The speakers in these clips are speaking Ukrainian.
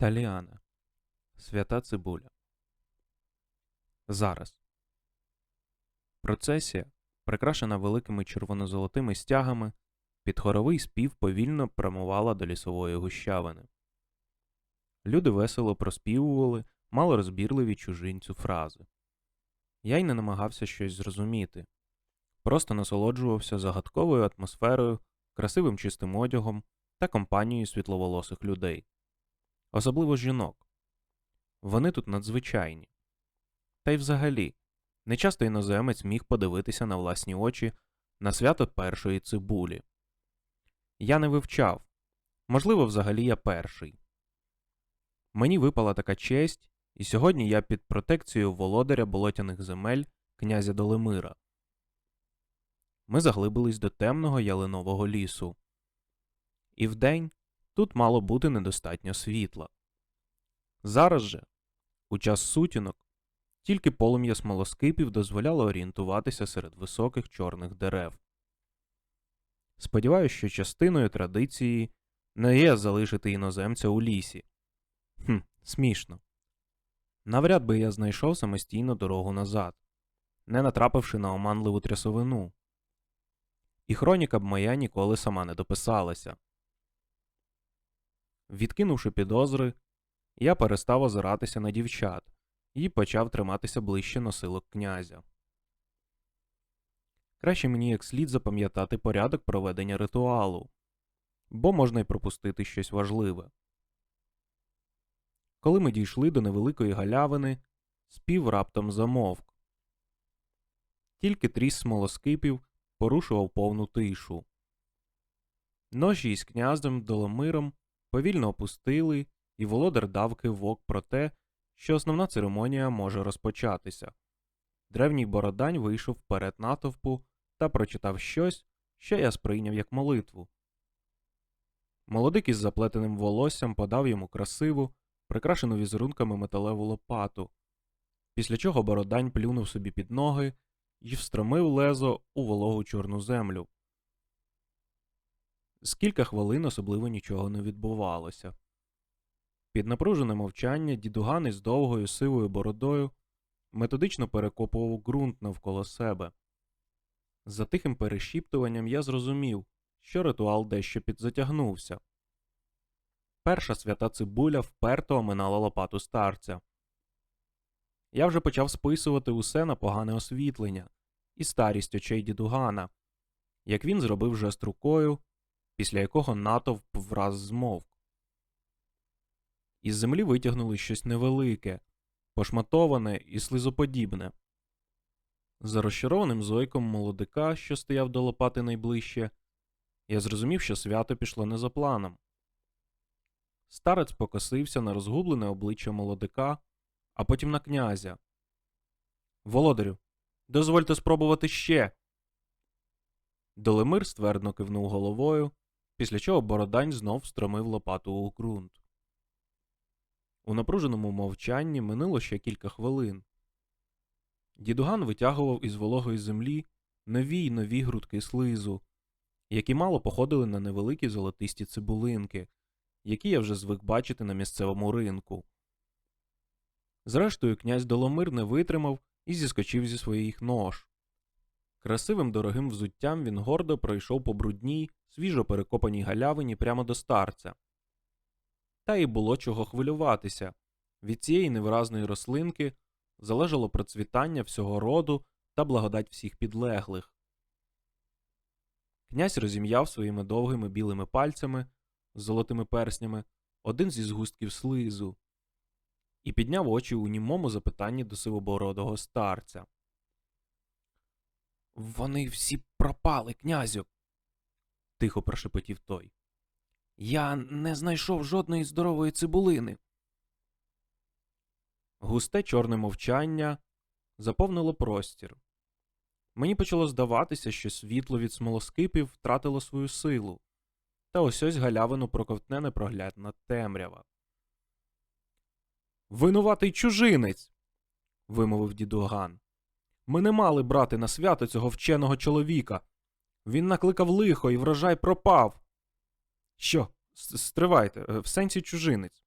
Таліана. Свята цибуля. Зараз. Процесія, прикрашена великими червоно-золотими стягами, під хоровий спів повільно прямувала до лісової гущавини. Люди весело проспівували малорозбірливі чужинцю фрази. Я й не намагався щось зрозуміти, просто насолоджувався загадковою атмосферою, красивим чистим одягом та компанією світловолосих людей особливо жінок. Вони тут надзвичайні. Та й взагалі, нечасто іноземець міг подивитися на власні очі на свято першої цибулі. Я не вивчав, можливо, взагалі я перший. Мені випала така честь, і сьогодні я під протекцією володаря болотяних земель князя Долемира. Ми заглибились до темного ялинового лісу. І вдень Тут мало бути недостатньо світла. Зараз же, у час сутінок, тільки полум'я смолоскипів дозволяло орієнтуватися серед високих чорних дерев. Сподіваюся, що частиною традиції не є залишити іноземця у лісі. Хм, смішно. Навряд би я знайшов самостійно дорогу назад, не натрапивши на оманливу трясовину. І хроніка б моя ніколи сама не дописалася. Відкинувши підозри, я перестав озиратися на дівчат і почав триматися ближче носилок князя. Краще мені як слід запам'ятати порядок проведення ритуалу, бо можна й пропустити щось важливе. Коли ми дійшли до невеликої галявини, спів раптом замовк. Тільки тріс смолоскипів порушував повну тишу. Ножі із князем Доломиром повільно опустили, і володар дав кивок про те, що основна церемонія може розпочатися. Древній бородань вийшов вперед натовпу та прочитав щось, що я сприйняв як молитву. Молодик із заплетеним волоссям подав йому красиву, прикрашену візерунками металеву лопату, після чого бородань плюнув собі під ноги і встромив лезо у вологу чорну землю. З кілька хвилин особливо нічого не відбувалося. Під напружене мовчання дідуган із довгою сивою бородою методично перекопував ґрунт навколо себе. За тихим перешіптуванням я зрозумів, що ритуал дещо підзатягнувся. Перша свята цибуля вперто оминала лопату старця. Я вже почав списувати усе на погане освітлення і старість очей дідугана, як він зробив жест рукою, після якого натовп враз змовк. Із землі витягнули щось невелике, пошматоване і слизоподібне. За розчарованим зойком молодика, що стояв до лопати найближче, я зрозумів, що свято пішло не за планом. Старець покосився на розгублене обличчя молодика, а потім на князя. Володарю, дозвольте спробувати ще. Долемир ствердно кивнув головою, після чого Бородань знов стромив лопату у ґрунт. У напруженому мовчанні минуло ще кілька хвилин. Дідуган витягував із вологої землі нові й нові грудки слизу, які мало походили на невеликі золотисті цибулинки, які я вже звик бачити на місцевому ринку. Зрештою, князь Доломир не витримав і зіскочив зі своїх нож. Красивим дорогим взуттям він гордо пройшов по брудній, свіжо перекопаній галявині прямо до старця. Та й було чого хвилюватися від цієї невиразної рослинки залежало процвітання всього роду та благодать всіх підлеглих. Князь розім'яв своїми довгими білими пальцями з золотими перснями один зі згустків слизу і підняв очі у німому запитанні до сивобородого старця. Вони всі пропали, князю, тихо прошепотів той. Я не знайшов жодної здорової цибулини. Густе чорне мовчання заповнило простір. Мені почало здаватися, що світло від смолоскипів втратило свою силу, та ось ось галявину проковтне непроглядна темрява. Винуватий чужинець. вимовив дідуган. Ми не мали брати на свято цього вченого чоловіка. Він накликав лихо і врожай пропав. Що, стривайте, е, в сенсі чужинець?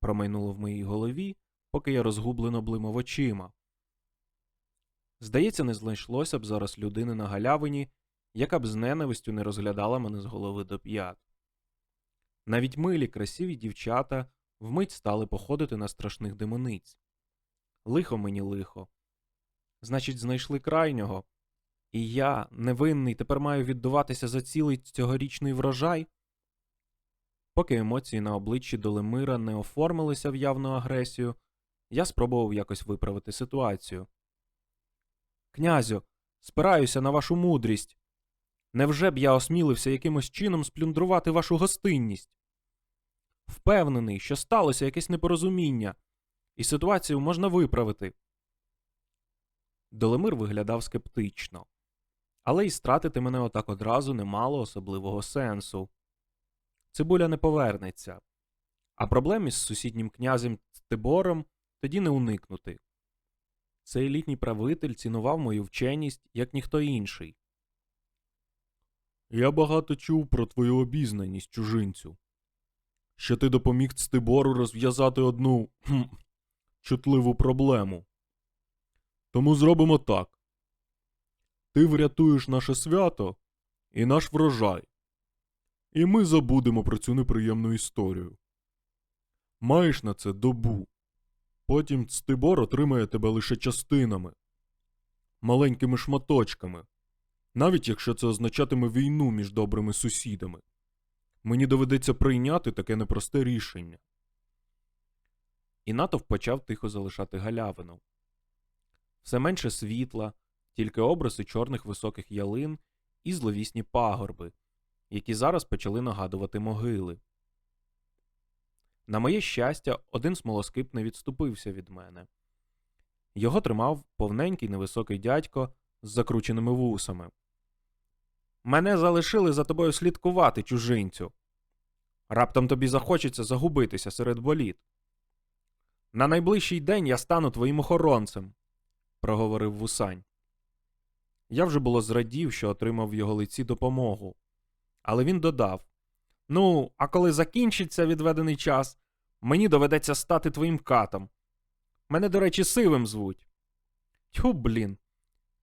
промайнуло в моїй голові, поки я розгублено блимав очима. Здається, не знайшлося б зараз людини на галявині, яка б з ненавистю не розглядала мене з голови до п'ят. Навіть милі, красиві дівчата вмить стали походити на страшних демониць. Лихо мені лихо. Значить, знайшли крайнього. І я, невинний, тепер маю віддуватися за цілий цьогорічний врожай. Поки емоції на обличчі Долемира не оформилися в явну агресію, я спробував якось виправити ситуацію. Князю, спираюся на вашу мудрість. Невже б я осмілився якимось чином сплюндрувати вашу гостинність? Впевнений, що сталося якесь непорозуміння, і ситуацію можна виправити. Долемир виглядав скептично, але й стратити мене отак одразу не мало особливого сенсу. Цибуля не повернеться, а проблем із сусіднім князем Тибором тоді не уникнути. Цей літній правитель цінував мою вченість, як ніхто інший. Я багато чув про твою обізнаність, чужинцю. Що ти допоміг Цтибору розв'язати одну кхм, чутливу проблему. Тому зробимо так. Ти врятуєш наше свято і наш врожай. І ми забудемо про цю неприємну історію. Маєш на це добу. Потім Цтибор отримає тебе лише частинами, маленькими шматочками, навіть якщо це означатиме війну між добрими сусідами. Мені доведеться прийняти таке непросте рішення. І натовп почав тихо залишати галявину. Все менше світла, тільки обриси чорних високих ялин і зловісні пагорби, які зараз почали нагадувати могили. На моє щастя, один смолоскип не відступився від мене. Його тримав повненький невисокий дядько з закрученими вусами. Мене залишили за тобою слідкувати, чужинцю. Раптом тобі захочеться загубитися серед боліт. На найближчий день я стану твоїм охоронцем, проговорив вусань. Я вже було зрадів, що отримав в його лиці допомогу. Але він додав Ну, а коли закінчиться відведений час, мені доведеться стати твоїм катом. Мене, до речі, сивим звуть. Тьху, блін.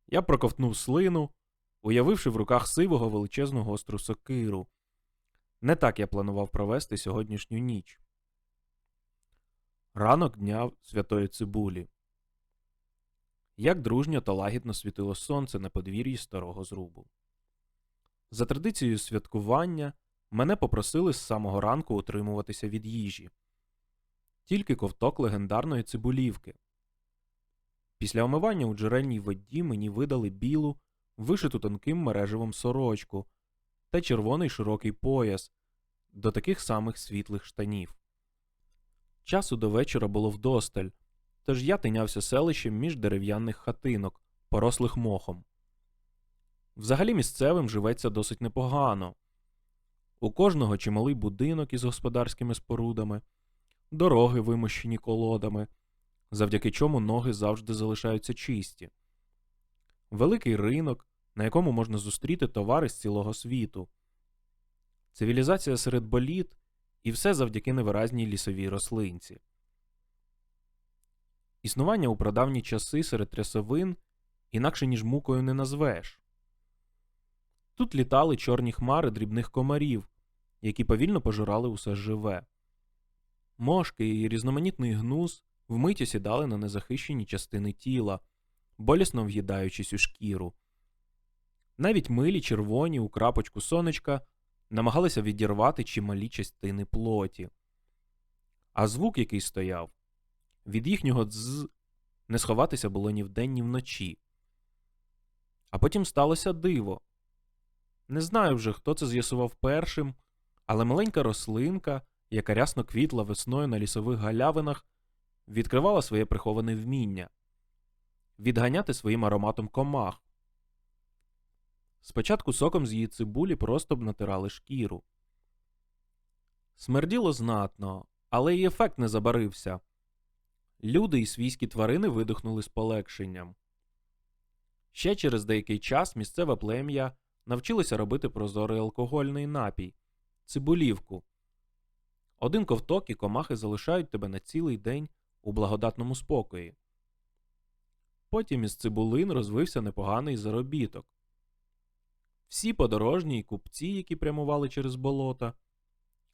Я проковтнув слину, уявивши в руках сивого величезну гостру сокиру. Не так я планував провести сьогоднішню ніч. Ранок дня святої цибулі. Як дружньо та лагідно світило сонце на подвір'ї старого зрубу. За традицією святкування мене попросили з самого ранку утримуватися від їжі. Тільки ковток легендарної цибулівки. Після омивання у джерельній воді мені видали білу, вишиту тонким мереживом сорочку та червоний широкий пояс до таких самих світлих штанів. Часу до вечора було вдосталь, тож я тинявся селищем між дерев'яних хатинок, порослих мохом. Взагалі місцевим живеться досить непогано. У кожного чималий будинок із господарськими спорудами, дороги вимощені колодами, завдяки чому ноги завжди залишаються чисті, великий ринок, на якому можна зустріти товари з цілого світу, цивілізація серед боліт і все завдяки невиразній лісовій рослинці. Існування у прадавні часи серед трясовин інакше ніж мукою не назвеш. Тут літали чорні хмари дрібних комарів, які повільно пожирали усе живе. Мошки і різноманітний гнус вмить осідали на незахищені частини тіла, болісно в'їдаючись у шкіру. Навіть милі червоні у крапочку сонечка намагалися відірвати чималі частини плоті. А звук, який стояв, від їхнього дз не сховатися було ні вдень, ні вночі. А потім сталося диво. Не знаю вже, хто це з'ясував першим, але маленька рослинка, яка рясно квітла весною на лісових галявинах, відкривала своє приховане вміння відганяти своїм ароматом комах. Спочатку соком з її цибулі просто б натирали шкіру. Смерділо знатно, але й ефект не забарився. Люди і свійські тварини видихнули з полегшенням. Ще через деякий час місцеве плем'я навчилося робити прозорий алкогольний напій цибулівку. Один ковток і комахи залишають тебе на цілий день у благодатному спокої. Потім із цибулин розвився непоганий заробіток. Всі подорожні й купці, які прямували через болота,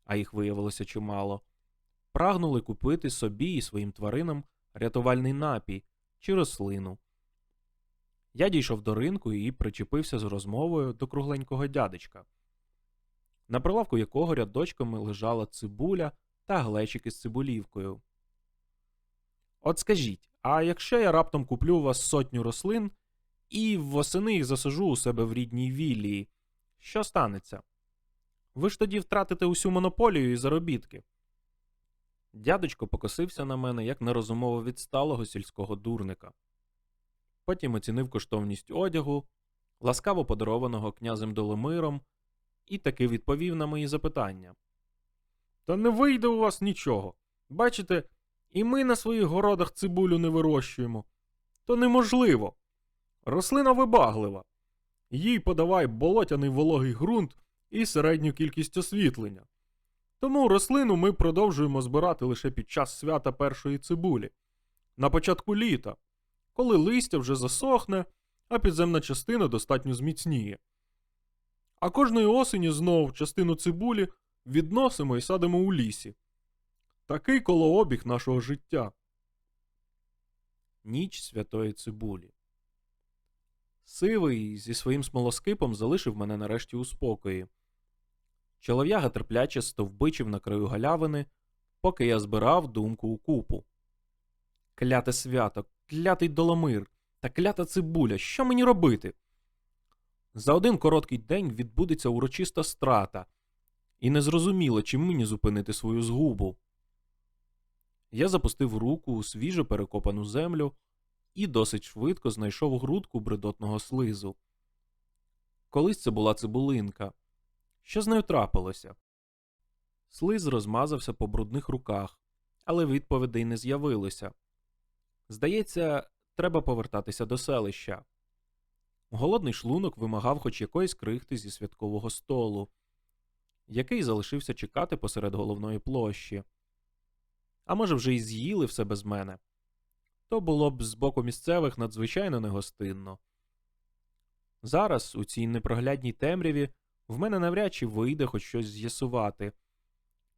а їх виявилося чимало, прагнули купити собі і своїм тваринам рятувальний напій чи рослину. Я дійшов до ринку і причепився з розмовою до кругленького дядечка, на прилавку якого рядочками лежала цибуля та глечики з цибулівкою. От скажіть, а якщо я раптом куплю у вас сотню рослин і восени їх засажу у себе в рідній віллії, що станеться? Ви ж тоді втратите усю монополію і заробітки. Дядечко покосився на мене як на розумово відсталого сільського дурника. Потім оцінив коштовність одягу, ласкаво подарованого князем Доломиром, і таки відповів на мої запитання. Та не вийде у вас нічого. Бачите, і ми на своїх городах цибулю не вирощуємо. То неможливо. Рослина вибаглива. Їй подавай болотяний вологий ґрунт і середню кількість освітлення. Тому рослину ми продовжуємо збирати лише під час свята першої цибулі, на початку літа, коли листя вже засохне, а підземна частина достатньо зміцніє. А кожної осені знов частину цибулі відносимо і садимо у лісі. Такий колообіг нашого життя. Ніч святої цибулі. Сивий зі своїм смолоскипом залишив мене нарешті у спокої. Чолов'яга терпляче стовбичив на краю галявини, поки я збирав думку у купу. Кляте свято, клятий доломир та клята цибуля, що мені робити? За один короткий день відбудеться урочиста страта, і незрозуміло, чим мені зупинити свою згубу. Я запустив руку у свіжо перекопану землю і досить швидко знайшов грудку бредотного слизу. Колись це була цибулинка. Що з нею трапилося? Слиз розмазався по брудних руках, але відповідей не з'явилося. Здається, треба повертатися до селища. Голодний шлунок вимагав хоч якоїсь крихти зі святкового столу, який залишився чекати посеред головної площі. А може, вже й з'їли все без мене. То було б з боку місцевих надзвичайно негостинно. Зараз, у цій непроглядній темряві, в мене навряд чи вийде хоч щось з'ясувати,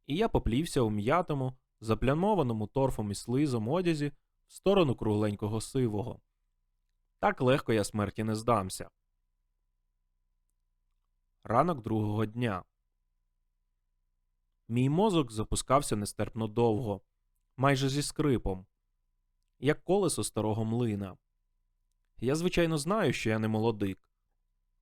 і я поплівся у м'ятому, заплямованому торфом і слизом одязі в сторону кругленького сивого. Так легко я смерті не здамся. Ранок другого дня. Мій мозок запускався нестерпно довго, майже зі скрипом, як колесо старого млина. Я, звичайно, знаю, що я не молодик.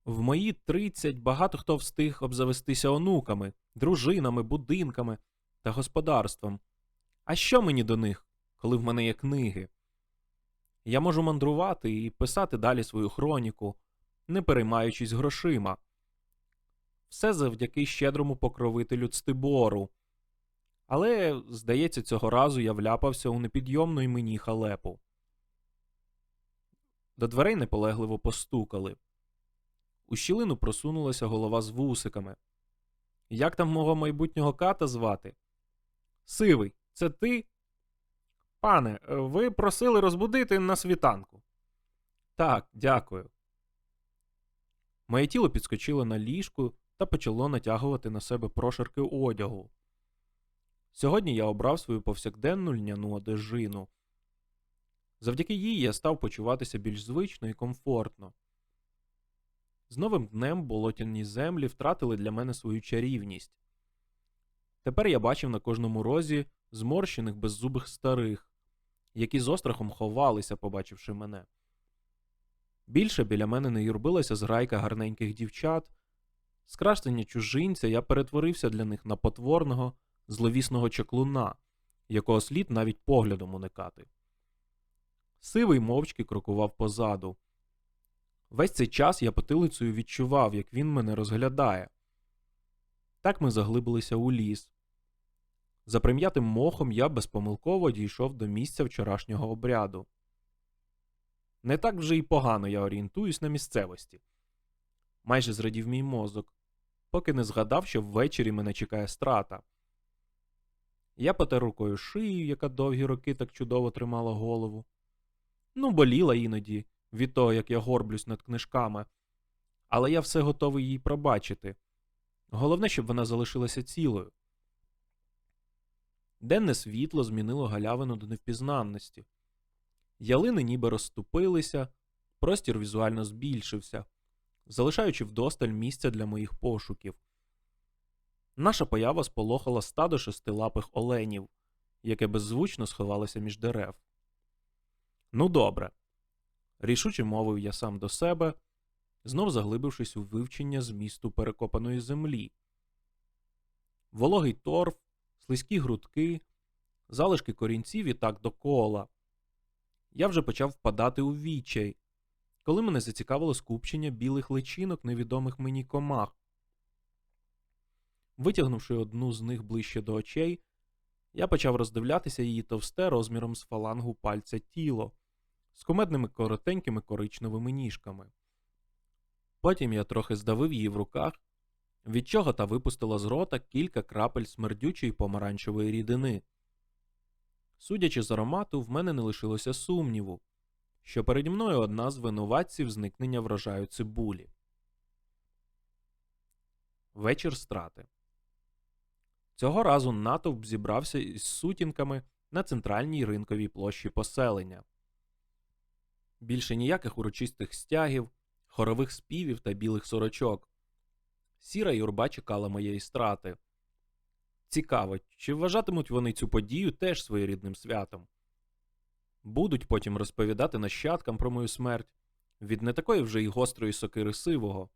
В мої тридцять багато хто встиг обзавестися онуками, дружинами, будинками та господарством. А що мені до них, коли в мене є книги? Я можу мандрувати і писати далі свою хроніку, не переймаючись грошима. Все завдяки щедрому покровителю Цтибору. Але, здається, цього разу я вляпався у непідйомну й мені халепу. До дверей неполегливо постукали. У щілину просунулася голова з вусиками. Як там мого майбутнього ката звати? Сивий, це ти? Пане, ви просили розбудити на світанку. Так, дякую. Моє тіло підскочило на ліжку та почало натягувати на себе прошарки одягу. Сьогодні я обрав свою повсякденну льняну одежину. Завдяки їй я став почуватися більш звично і комфортно. З новим днем болотяні землі втратили для мене свою чарівність. Тепер я бачив на кожному розі зморщених беззубих старих, які з острахом ховалися, побачивши мене. Більше біля мене не юрбилася зграйка гарненьких дівчат. З чужинця я перетворився для них на потворного, зловісного чаклуна, якого слід навіть поглядом уникати. Сивий мовчки крокував позаду. Весь цей час я потилицею відчував, як він мене розглядає. Так ми заглибилися у ліс. За прим'ятим мохом я безпомилково дійшов до місця вчорашнього обряду. Не так вже й погано я орієнтуюсь на місцевості. Майже зрадів мій мозок, поки не згадав, що ввечері мене чекає страта. Я потер рукою шию, яка довгі роки так чудово тримала голову. Ну, боліла іноді від того, як я горблюсь над книжками, але я все готовий їй пробачити. Головне, щоб вона залишилася цілою. Денне світло змінило галявину до невпізнанності. Ялини ніби розступилися, простір візуально збільшився, залишаючи вдосталь місця для моїх пошуків. Наша поява сполохала стадо шестилапих оленів, яке беззвучно сховалося між дерев. Ну, добре. Рішуче мовив я сам до себе, знов заглибившись у вивчення змісту перекопаної землі. Вологий торф, слизькі грудки, залишки корінців і так докола. Я вже почав впадати у відчай, коли мене зацікавило скупчення білих личинок невідомих мені комах. Витягнувши одну з них ближче до очей, я почав роздивлятися її товсте розміром з фалангу пальця тіло з кумедними коротенькими коричневими ніжками. Потім я трохи здавив її в руках, від чого та випустила з рота кілька крапель смердючої помаранчевої рідини. Судячи з аромату, в мене не лишилося сумніву, що переді мною одна з винуватців зникнення врожаю цибулі. Вечір страти. Цього разу натовп зібрався із сутінками на центральній ринковій площі поселення. Більше ніяких урочистих стягів, хорових співів та білих сорочок. Сіра юрба чекала моєї страти. Цікаво, чи вважатимуть вони цю подію теж своєрідним святом? Будуть потім розповідати нащадкам про мою смерть від не такої вже й гострої сокири сивого.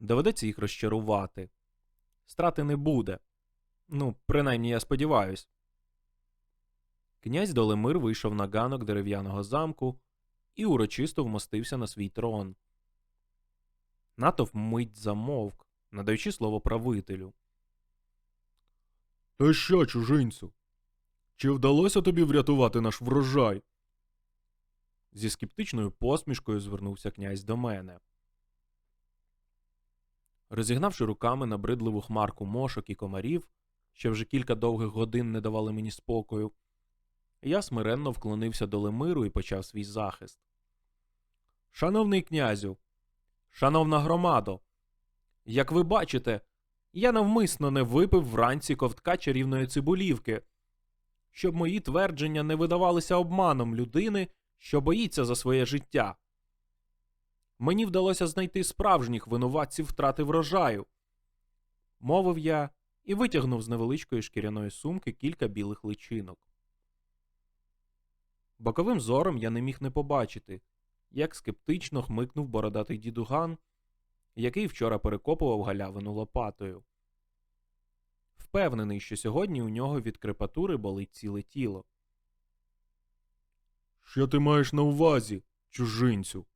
Доведеться їх розчарувати. Страти не буде. Ну, принаймні я сподіваюсь. Князь Долемир вийшов на ганок дерев'яного замку і урочисто вмостився на свій трон. Натовп мить замовк, надаючи слово правителю. Та що, чужинцю? Чи вдалося тобі врятувати наш врожай? Зі скептичною посмішкою звернувся князь до мене. Розігнавши руками набридливу хмарку мошок і комарів, що вже кілька довгих годин не давали мені спокою, я смиренно вклонився до Лемиру і почав свій захист. Шановний князю, шановна громадо, як ви бачите, я навмисно не випив вранці ковтка чарівної цибулівки, щоб мої твердження не видавалися обманом людини, що боїться за своє життя. Мені вдалося знайти справжніх винуватців втрати врожаю, мовив я і витягнув з невеличкої шкіряної сумки кілька білих личинок. Боковим зором я не міг не побачити, як скептично хмикнув бородатий дідуган, який вчора перекопував галявину лопатою. Впевнений, що сьогодні у нього від крепатури болить ціле тіло. Що ти маєш на увазі, чужинцю?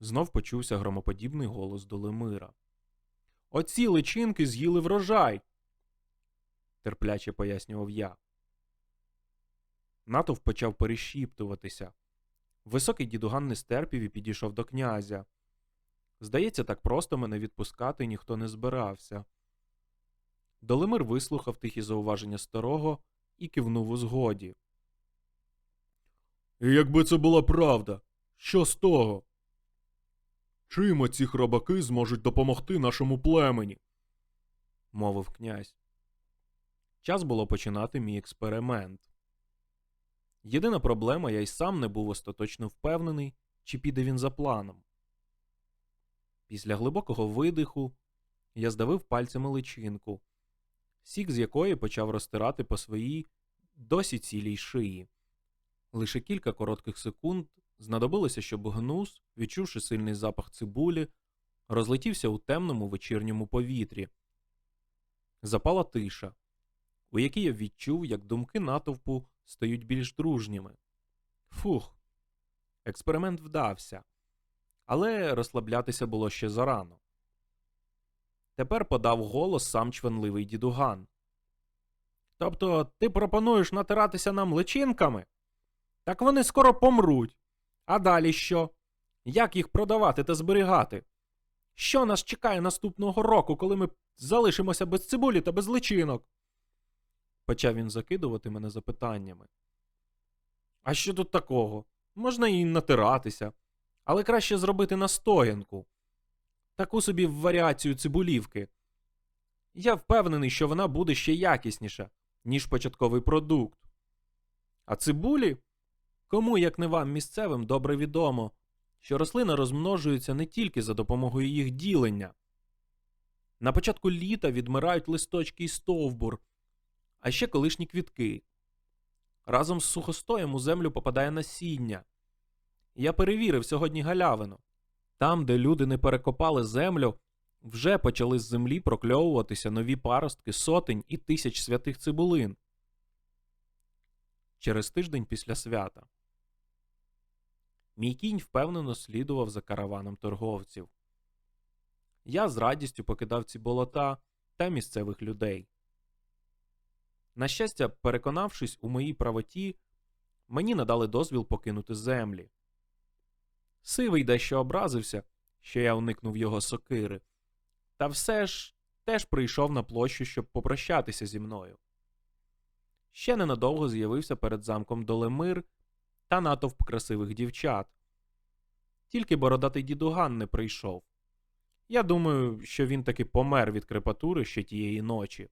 Знов почувся громоподібний голос Долемира. Оці личинки з'їли врожай, терпляче пояснював я. Натовп почав перешіптуватися. Високий дідуган не стерпів і підійшов до князя. Здається, так просто мене відпускати ніхто не збирався. Долимир вислухав тихі зауваження старого і кивнув у згоді. І якби це була правда, що з того? Чим оці хробаки зможуть допомогти нашому племені? мовив князь. Час було починати мій експеримент. Єдина проблема, я й сам не був остаточно впевнений, чи піде він за планом. Після глибокого видиху я здавив пальцями личинку, сік з якої почав розтирати по своїй досі цілій шиї. Лише кілька коротких секунд знадобилося, щоб гнус, відчувши сильний запах цибулі, розлетівся у темному вечірньому повітрі. Запала тиша, у якій я відчув, як думки натовпу стають більш дружніми. Фух, експеримент вдався, але розслаблятися було ще зарано. Тепер подав голос сам чванливий дідуган. Тобто ти пропонуєш натиратися нам личинками? Так вони скоро помруть. А далі що? Як їх продавати та зберігати? Що нас чекає наступного року, коли ми залишимося без цибулі та без личинок? Почав він закидувати мене запитаннями. А що тут такого? Можна і натиратися, але краще зробити настоянку. Таку собі варіацію цибулівки. Я впевнений, що вона буде ще якісніша, ніж початковий продукт. А цибулі? Кому, як не вам місцевим, добре відомо, що рослина розмножується не тільки за допомогою їх ділення. На початку літа відмирають листочки і стовбур, а ще колишні квітки. Разом з сухостоєм у землю попадає насіння. Я перевірив сьогодні галявину. Там, де люди не перекопали землю, вже почали з землі прокльовуватися нові паростки сотень і тисяч святих цибулин. Через тиждень після свята. Мій кінь впевнено слідував за караваном торговців. Я з радістю покидав ці болота та місцевих людей. На щастя, переконавшись у моїй правоті, мені надали дозвіл покинути землі. Сивий дещо образився, що я уникнув його сокири, та все ж теж прийшов на площу, щоб попрощатися зі мною. Ще ненадовго з'явився перед замком Долемир та натовп красивих дівчат. Тільки бородатий дідуган не прийшов. Я думаю, що він таки помер від крепатури ще тієї ночі.